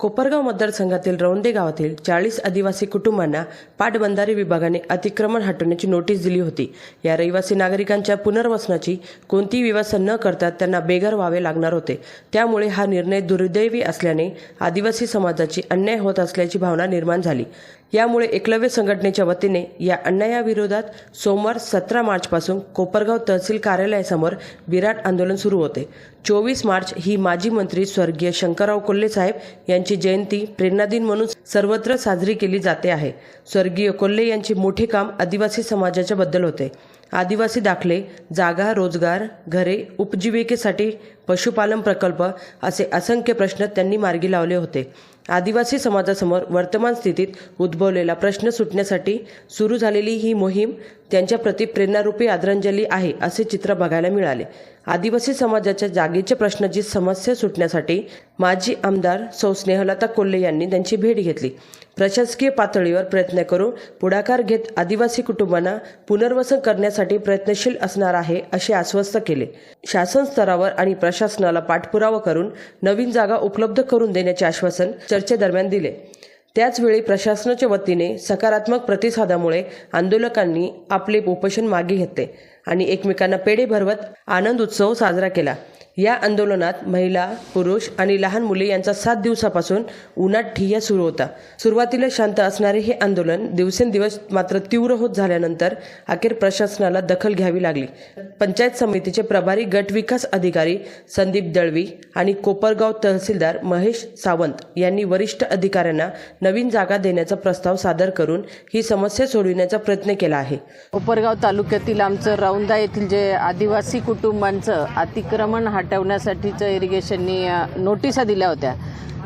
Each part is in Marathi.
कोपरगाव मतदारसंघातील रौंदे गावातील चाळीस आदिवासी कुटुंबांना पाटबंधारे विभागाने अतिक्रमण हटवण्याची नोटीस दिली होती. या रहिवासी नागरिकांच्या पुनर्वसनाची कोणतीही व्यवस्था न करता त्यांना बेघर व्हावे लागणार होते. त्यामुळे हा निर्णय दुर्दैवी असल्याने आदिवासी समाजाची अन्याय होत असल्याची भावना निर्माण झाली. यामुळे एकलव्य संघटनेच्या वतीने या अन्यायाविरोधात सोमवार सतरा मार्चपासून कोपरगाव तहसील कार्यालयासमोर विराट आंदोलन सुरू होते. चोवीस मार्च ही माजी मंत्री स्वर्गीय शंकरराव कोल्हे साहेब यांची जयंती प्रेरणा दिन म्हणून सर्वत्र साजरी केली जाते आहे. स्वर्गीय कोल्हे यांचे मोठे काम आदिवासी समाजाच्या बद्दल होते. आदिवासी दाखले जागा रोजगार घरे उपजीविकेसाठी पशुपालन प्रकल्प असे असंख्य प्रश्न त्यांनी मार्गी लावले होते. आदिवासी समाजासमोर वर्तमान स्थितीत उद्भवलेला प्रश्न सुटण्यासाठी सुरू झालेली ही मोहीम त्यांच्याप्रती प्रेरणारूपी आदरांजली आहे असे चित्र बघायला मिळाले. आदिवासी समाजाच्या जागेच्या प्रश्नाची समस्या सुटण्यासाठी माजी आमदार सौ स्नेहलता कोल्हे यांनी त्यांची भेट घेतली. प्रशासकीय पातळीवर प्रयत्न करून पुढाकार घेत आदिवासी कुटुंबांना पुनर्वसन करण्यासाठी प्रयत्नशील असणार आहे असे आश्वस्त केले. शासन स्तरावर आणि प्रशासनाला पाठपुरावा करून नवीन जागा उपलब्ध करून देण्याचे आश्वासन चर्चेदरम्यान दिले. त्याचवेळी प्रशासनाच्या वतीने सकारात्मक प्रतिसादामुळे आंदोलकांनी आपले उपोषण मागे घेतले आणि एकमेकांना पेढे भरवत आनंद उत्सव साजरा केला. या आंदोलनात महिला पुरुष आणि लहान मुले यांचा सात दिवसापासून उन्हात ठिय्या सुरू होता. सुरुवातीला शांत असणारे हे आंदोलन दिवसेंदिवस मात्र तीव्र होत झाल्यानंतर अखेर प्रशासनाला दखल घ्यावी लागली. पंचायत समितीचे प्रभारी गट विकास अधिकारी संदीप दळवी आणि कोपरगाव तहसीलदार महेश सावंत यांनी वरिष्ठ अधिकाऱ्यांना नवीन जागा देण्याचा प्रस्ताव सादर करून ही समस्या सोडविण्याचा प्रयत्न केला आहे. कोपरगाव तालुक्यातील आमचं रौंदा येथील जे आदिवासी कुटुंबांचं अतिक्रमण हटवण्यासाठीचं इरिगेशननी नोटिसा दिल्या होत्या.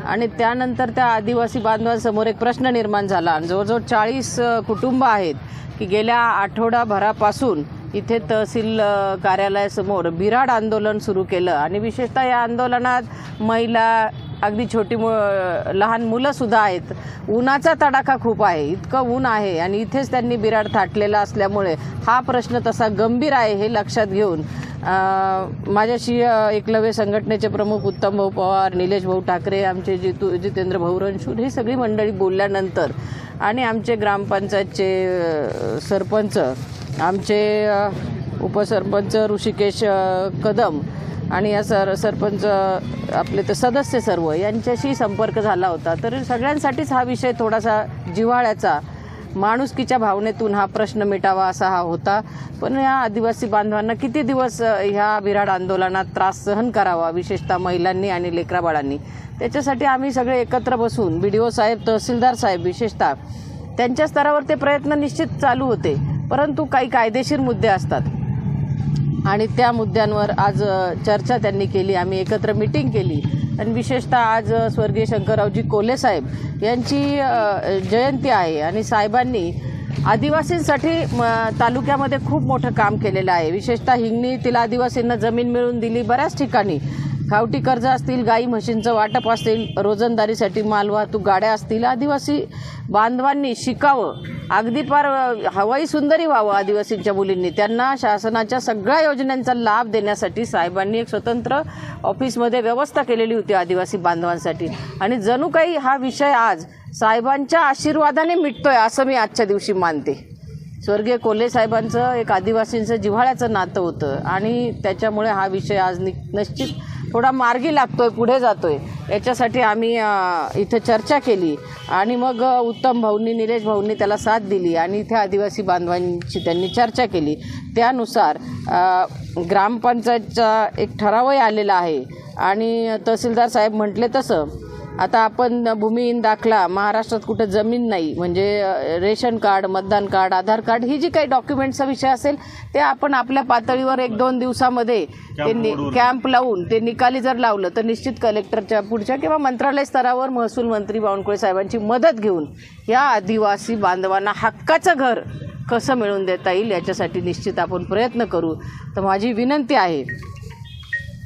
आणि त्यानंतर त्या आदिवासी बांधवांसमोर एक प्रश्न निर्माण झाला. आणि जवळजवळ चाळीस कुटुंब आहेत की गेल्या आठवडाभरापासून इथे तहसील कार्यालयासमोर बिराड आंदोलन सुरू केलं. आणि विशेषतः या आंदोलनात महिला अगदी छोटी मु लहान मुलंसुद्धा आहेत. उन्हाचा तडाखा खूप आहे. इतकं ऊन आहे आणि इथेच त्यांनी बिराड थाटलेला असल्यामुळे हा प्रश्न तसा गंभीर आहे हे लक्षात घेऊन माझ्याशी एकलव्य संघटनेचे प्रमुख उत्तम भाऊ पवार निलेश भाऊ ठाकरे आमचे जितू जितेंद्र भाऊ रणशूर ही सगळी मंडळी बोलल्यानंतर आणि आमचे ग्रामपंचायतचे सरपंच आमचे उपसरपंच ऋषिकेश कदम आणि या सर सरपंच आपले ते सदस्य सर्व यांच्याशी संपर्क झाला होता. तर सगळ्यांसाठीच हा विषय थोडासा जिव्हाळ्याचा माणुसकीच्या भावनेतून हा प्रश्न मिटावा असा हा होता. पण या आदिवासी बांधवांना किती दिवस ह्या बिराड आंदोलनात त्रास सहन करावा विशेषतः महिलांनी आणि लेकराबाळांनी त्याच्यासाठी आम्ही सगळे एकत्र बसून बी डी ओ साहेब तहसीलदार साहेब विशेषतः त्यांच्या स्तरावर ते प्रयत्न निश्चित चालू होते. परंतु काही कायदेशीर मुद्दे असतात. आणि त्या मुद्द्यांवर आज चर्चा त्यांनी केली. आम्ही एकत्र मिटिंग केली. आणि विशेषतः आज स्वर्गीय शंकररावजी कोल्हे साहेब यांची जयंती आहे आणि साहेबांनी आदिवासींसाठी म, तालुक्यामध्ये खूप मोठं काम केलेलं आहे. विशेषतः हिंगणी तिला आदिवासींना जमीन मिळवून दिली बऱ्याच ठिकाणी. खावटी कर्ज असतील गाई म्हशींचं वाटप असतील रोजंदारीसाठी मालवाहतूक गाड्या असतील आदिवासी बांधवांनी शिकावं. अगदी फार हवाई सुंदरी व्हावं आदिवासींच्या मुलींनी. त्यांना शासनाच्या सगळ्या योजनांचा लाभ देण्यासाठी साहेबांनी एक स्वतंत्र ऑफिसमध्ये व्यवस्था केलेली होती आदिवासी बांधवांसाठी. आणि जणू काही हा विषय आज साहेबांच्या आशीर्वादाने मिटतोय असं मी आजच्या दिवशी मानते. स्वर्गीय कोल्हे साहेबांचं एक आदिवासींचं जिव्हाळ्याचं नातं होतं. आणि त्याच्यामुळे हा विषय आज नि निश्चित थोडा मार्गी लागतोय पुढे जातोय. याच्यासाठी आम्ही इथं चर्चा केली. आणि मग उत्तम भाऊंनी निलेश भाऊंनी त्याला साथ दिली आणि इथे आदिवासी बांधवांची त्यांनी चर्चा केली. त्यानुसार ग्रामपंचायतचा एक ठरावही आलेला आहे. आणि तहसीलदार साहेब म्हटले तसं आता आपण भूमिहीन दाखला महाराष्ट्रात कुठं जमीन नाही म्हणजे रेशन कार्ड मतदान कार्ड आधार कार्ड ही जी काही डॉक्युमेंटचा विषय असेल ते आपण आपल्या पातळीवर एक दोन दिवसामध्ये ते नि- कॅम्प लावून ते निकाली जर लावलं तर निश्चित कलेक्टरच्या पुढच्या किंवा मंत्रालय स्तरावर महसूल मंत्री बावनकुळे साहेबांची मदत घेऊन या आदिवासी बांधवांना हक्काचं घर कसं मिळवून देता येईल याच्यासाठी निश्चित आपण प्रयत्न करू. तर माझी विनंती आहे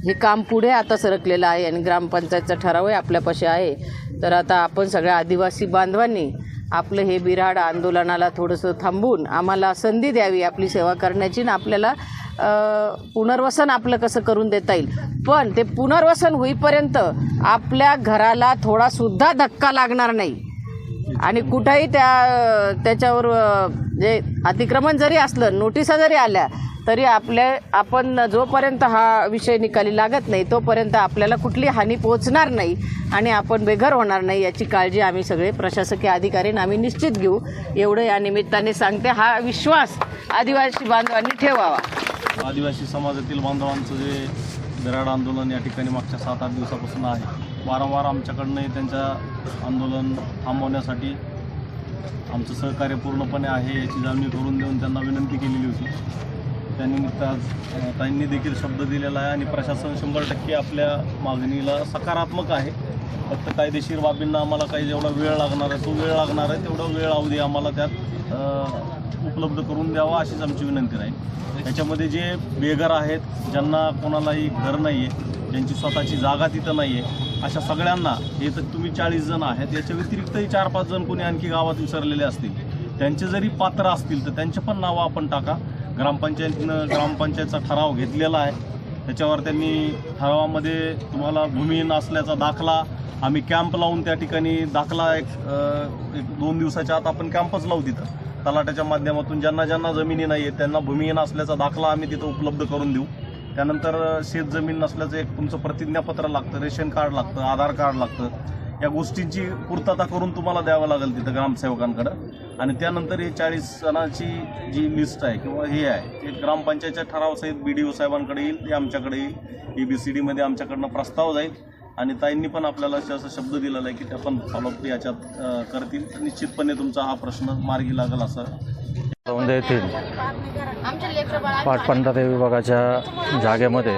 हे काम पुढे आता सरकलेलं आहे आणि ग्रामपंचायतचा ठरावही आपल्यापाशी आहे. तर आता आपण सगळ्या आदिवासी बांधवांनी आपलं हे बिराड आंदोलनाला थोडंसं थांबून आम्हाला संधी द्यावी आपली सेवा करण्याची आणि आपल्याला पुनर्वसन आपलं कसं करून देता येईल. पण ते पुनर्वसन होईपर्यंत आपल्या घराला थोडासुद्धा धक्का लागणार नाही. आणि कुठंही त्या त्याच्यावर जे अतिक्रमण जरी असलं नोटिसा जरी आल्या तरी आपल्या आपण जोपर्यंत हा विषय निकाली लागत नाही तोपर्यंत आपल्याला कुठली हानी पोहोचणार नाही आणि आपण बेघर होणार नाही याची काळजी आम्ही सगळे प्रशासकीय अधिकारी आम्ही निश्चित घेऊ. एवढं या निमित्ताने सांगते हा विश्वास आदिवासी बांधवांनी ठेवावा. आदिवासी समाजातील बांधवांचं जे दराड आंदोलन या ठिकाणी मागच्या सात आठ दिवसापासून आहे वारंवार आमच्याकडनं त्यांच्या आंदोलन थांबवण्यासाठी आमचं सहकार्य पूर्णपणे आहे याची जाणीव करून देऊन त्यांना विनंती केलेली होती. त्यानिमित्त आज ताईंनी देखील शब्द दिलेला आहे आणि प्रशासन शंभर टक्के आपल्या मागणीला सकारात्मक आहे. फक्त कायदेशीर बाबींना आम्हाला काही जेवढा वेळ लागणार आहे तो वेळ लागणार आहे तेवढा वेळ अवधी आम्हाला त्यात उपलब्ध करून द्यावा अशीच आमची विनंती राहील. याच्यामध्ये जे बेघर आहेत ज्यांना कोणालाही घर नाही आहे ज्यांची स्वतःची जागा तिथं नाही आहे अशा सगळ्यांना हे तर तुम्ही चाळीस जण आहेत याच्या व्यतिरिक्तही चार पाच जण कोणी आणखी गावात विसरलेले असतील. त्यांचे जरी पात्र असतील तर त्यांचे पण नावं आपण टाका. ग्रामपंचायतीनं ग्रामपंचायतचा ठराव घेतलेला आहे. त्याच्यावर त्यांनी ठरावामध्ये तुम्हाला भूमिहीन असल्याचा दाखला आम्ही कॅम्प लावून त्या ठिकाणी दाखला एक एक दोन दिवसाच्या आत आपण कॅम्पच लावू तिथं. तलाट्याच्या माध्यमातून ज्यांना ज्यांना जमिनी नाही आहेत त्यांना भूमिहीन असल्याचा दाखला आम्ही तिथं उपलब्ध करून देऊ. त्यानंतर शेत जमीन नसल्याचं एक तुमचं प्रतिज्ञापत्र लागतं रेशन कार्ड लागतं आधार कार्ड लागतं. या गोष्टींची पूर्तता करून तुम्हाला द्यावं लागेल तिथं ग्रामसेवकांकडं. आणि त्यानंतर हे चाळीस जणांची जी लिस्ट आहे किंवा हे आहे ते ग्रामपंचायतच्या ठरावासहित बी डी ओ साहेबांकडे येईल ते आमच्याकडे येईल. ए बी सी डीमध्ये आमच्याकडनं प्रस्ताव जाईल. आणि ताईंनी पण आपल्याला असा शब्द दिलेला आहे की त्या पण फॉलोअप याच्यात करतील. निश्चितपणे तुमचा हा प्रश्न मार्गी लागेल असं. म्हणजे येथील पाटबंधारे विभागाच्या जागेमध्ये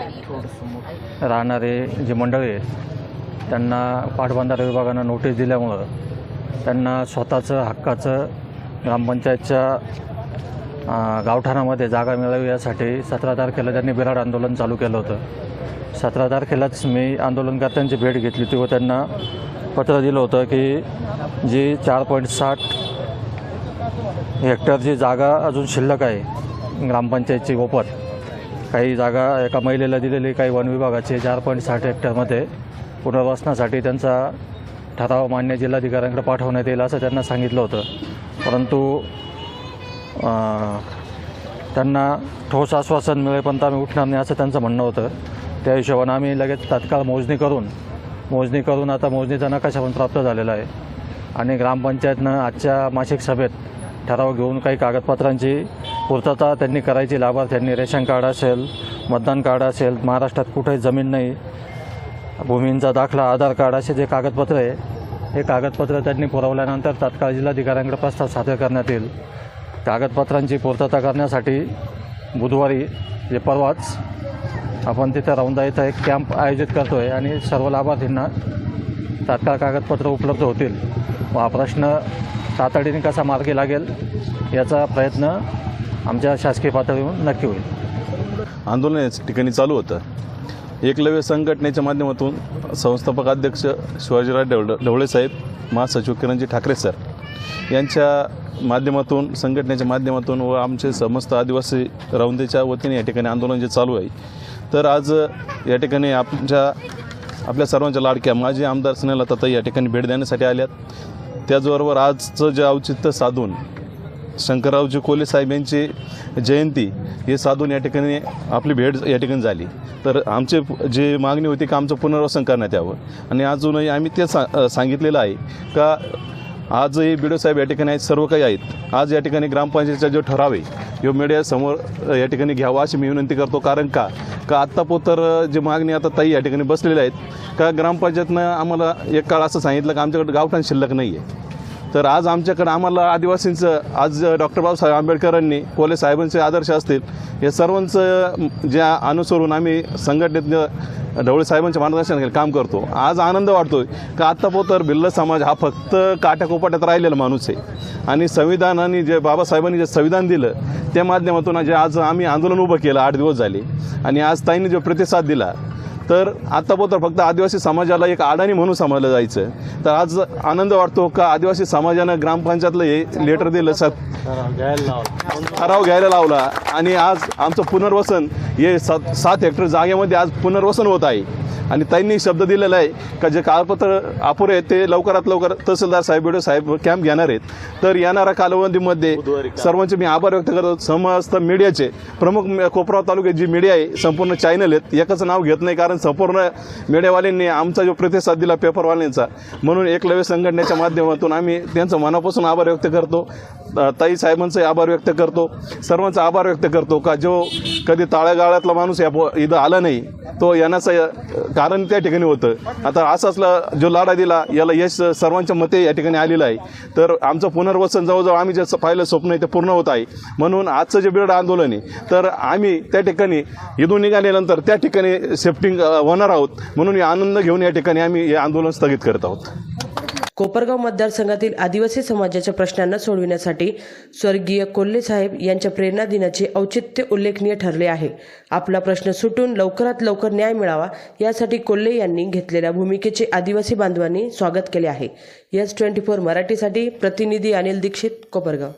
राहणारे जे मंडळी आहेत त्यांना पाटबंधारे विभागानं नोटीस दिल्यामुळं त्यांना स्वतःचं हक्काचं ग्रामपंचायतच्या गावठाणामध्ये जागा मिळावी यासाठी सतरा तारखेला त्यांनी बिराड आंदोलन चालू केलं होतं. सतरा तारखेलाच मी आंदोलनकर्त्यांची भेट घेतली होती व त्यांना पत्र दिलं होतं की जी चार पॉईंट साठ हेक्टरची जागा अजून शिल्लक आहे ग्रामपंचायतची ओपन काही जागा एका महिलेला दिलेली काही वन विभागाची चार पॉईंट साठ हेक्टरमध्ये पुनर्वसनासाठी त्यांचा ठराव मान्य जिल्हाधिकाऱ्यांकडे पाठवण्यात येईल असं त्यांना सांगितलं होतं. परंतु त्यांना ठोस आश्वासन मिळेपर्यंत आम्ही उठणार नाही असं त्यांचं म्हणणं होतं. त्या हिशोबानं आम्ही लगेच तात्काळ मोजणी करून मोजणी करून आता मोजणीचा नकाशा पण प्राप्त झालेला आहे. आणि ग्रामपंचायतनं आजच्या मासिक सभेत ठराव घेऊन काही कागदपत्रांची पूर्तता त्यांनी करायची लाभार्थ्यांनी रेशन कार्ड असेल मतदान कार्ड असेल महाराष्ट्रात कुठेही जमीन नाही भूमींचा दाखला आधार कार्ड असे जे कागदपत्र आहे हे कागदपत्र त्यांनी पुरवल्यानंतर तात्काळ जिल्हाधिकाऱ्यांकडे प्रस्ताव सादर करण्यात येईल. कागदपत्रांची पूर्तता करण्यासाठी बुधवारी जे परवाच आपण तिथं रौंदा इथं एक कॅम्प आयोजित करतो आहे आणि सर्व लाभार्थींना तात्काळ कागदपत्र उपलब्ध होतील. व हा प्रश्न तातडीने कसा मार्गी लागेल याचा प्रयत्न आमच्या शासकीय पातळीवर नक्की होईल. आंदोलन ठिकाणी चालू होतं. एकलव्य संघटनेच्या माध्यमातून संस्थापक अध्यक्ष शिवाजीराव ढवळ ढवळे साहेब महासचिव किरणजी ठाकरे सर यांच्या माध्यमातून संघटनेच्या माध्यमातून व आमचे समस्त आदिवासी रौंदेच्या वतीने या ठिकाणी आंदोलन जे चालू आहे तर आज या ठिकाणी आमच्या आपल्या सर्वांच्या लाडक्या माजी आमदार स्नेहलता ताई या ठिकाणी भेट देण्यासाठी आल्यात. त्याचबरोबर आजचं जे औचित्य साधून शंकररावजी कोले साहेब यांची जयंती हे साधून या ठिकाणी आपली भेट या ठिकाणी झाली. तर आमचे जे मागणी होती का आमचं पुनर्वसन करण्यात यावं. आणि अजूनही आम्ही ते सा सांगितलेलं आहे का आजही बी साहेब या ठिकाणी आहेत सर्व काही आहेत. आज या ठिकाणी ग्रामपंचायतीचा जो ठराव आहे यो मीडियासमोर या ठिकाणी घ्यावा अशी मी विनंती करतो. कारण का? का आत्तापोतर जे मागणी आता ताई या ठिकाणी बसलेल्या आहेत. का ग्रामपंचायतनं आम्हाला एक काळ असं सांगितलं का आमच्याकडे गावठाण शिल्लक नाही आहे तर आज आमच्याकडं आम्हाला आदिवासींचं आज डॉक्टर बाबासाहेब आंबेडकरांनी कोले साहेबांचे आदर्श असतील हे सर्वांचं ज्या अनुसरून आम्ही संघटनेत ढवळे साहेबांच्या मार्गदर्शनाखाली काम करतो. आज आनंद वाटतो का आत्तापोतर भिल्ल समाज हा फक्त काट्याकोपाट्यात राहिलेला माणूस आहे. आणि संविधानाने जे बाबासाहेबांनी जे संविधान दिलं त्या माध्यमातून जे आज आम्ही आंदोलन उभं केलं आठ दिवस झाले. आणि आज ताईंनी जो प्रतिसाद दिला तर आत्तापर्यंत फक्त आदिवासी समाजाला एक अडाणी म्हणून समजलं जायचं. तर आज आनंद वाटतो का आदिवासी समाजानं ग्रामपंचायतला हे लेटर दिलं सर? ठराव घ्यायला लावला. आणि आज आमचं पुनर्वसन हे सात सात हेक्टर जागेमध्ये आज पुनर्वसन होत आहे. आणि त्यांनी शब्द दिलेला आहे का जे कागदपत्र अपुरे आहेत ते लवकरात लवकर तहसीलदार साहेब बिडो साहेब कॅम्प घेणार आहेत. तर येणाऱ्या कालावधीमध्ये सर्वांचे मी आभार व्यक्त करतो. समस्त मीडियाचे प्रमुख कोपराव तालुक्यात जी मीडिया आहे संपूर्ण चॅनल आहेत एकाचं नाव घेत नाही कारण संपूर्ण मीडियावाल्यांनी आमचा जो प्रतिसाद दिला पेपरवाल्यांचा म्हणून एकलव्य संघटनेच्या माध्यमातून आम्ही त्यांचं मनापासून आभार व्यक्त करतो. ताई साहेबांचाही आभार व्यक्त करतो. सर्वांचा आभार व्यक्त करतो का जो कधी ताळ्यागाळातला माणूस या इथं आला नाही तो येण्याचं कारण त्या ठिकाणी होतं. आता असाचला जो लाडा दिला याला यश सर्वांच्या मते या ठिकाणी आलेलं आहे. तर आमचं पुनर्वसन जवळजवळ आम्ही जे पाहिलं स्वप्न आहे ते पूर्ण होत आहे. म्हणून आजचं जे बिरड आंदोलन आहे तर आम्ही त्या ठिकाणी इथून निघाल्यानंतर त्या ठिकाणी सेफ्टिंग होणार आहोत. म्हणून आनंद घेऊन या ठिकाणी आम्ही हे आंदोलन स्थगित करत आहोत. कोपरगाव मतदारसंघातील आदिवासी समाजाच्या प्रश्नांना सोडविण्यासाठी स्वर्गीय कोल्हे साहेब यांच्या प्रेरणा दिनाचे औचित्य उल्लेखनीय ठरले आहे. आपला प्रश्न सुटून लवकरात लवकर न्याय मिळावा यासाठी कोल्हे यांनी घेतलेल्या भूमिकेचे आदिवासी बांधवांनी स्वागत केले आहे. यस ट्वेंटी फोर मराठीसाठी प्रतिनिधी अनिल दीक्षित कोपरगाव.